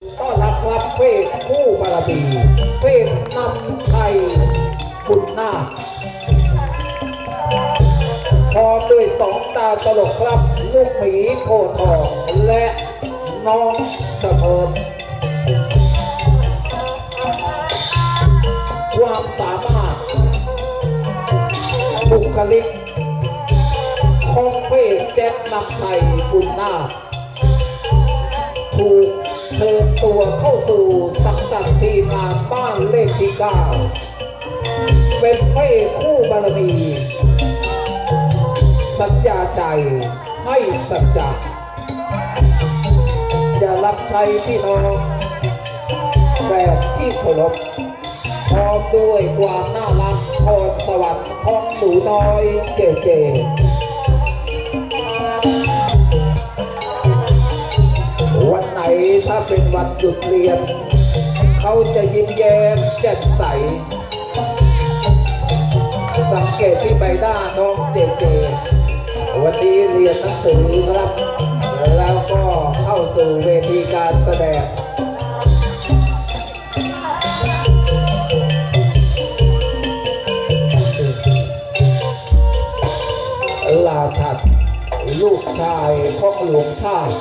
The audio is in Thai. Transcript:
ต้อนรับรับเพศคู่บารมีเพศนำไทยบุญนาพร้อมด้วยสองตาตลกครับ ลูกหมีโพทองและน้องสะเพินความสามารถ บุคลิกของเพศแจ็คนำชัยบุญนาถูก เชิญตัวเข้าสู่สังกัดทีมงานบ้านเลขที่9เป็นพระเอกคู่บารมี สัญญาใจให้สัจจะจะรับใช้พี่น้องแฟนที่เคารพพร้อมด้วยความน่ารักพรสวรรค์ของหนูน้อยเจเจ ถ้าเป็นวันหยุดเรียน เขาจะยิ้มแย้มแจ่มใส สังเกตที่ใบหน้าน้องเจเจ วันนี้เรียนหนังสือครับ แล้วก็เข้าสู่เวทีการแสดงลาชัด ลูกชายขอหลวงชาติ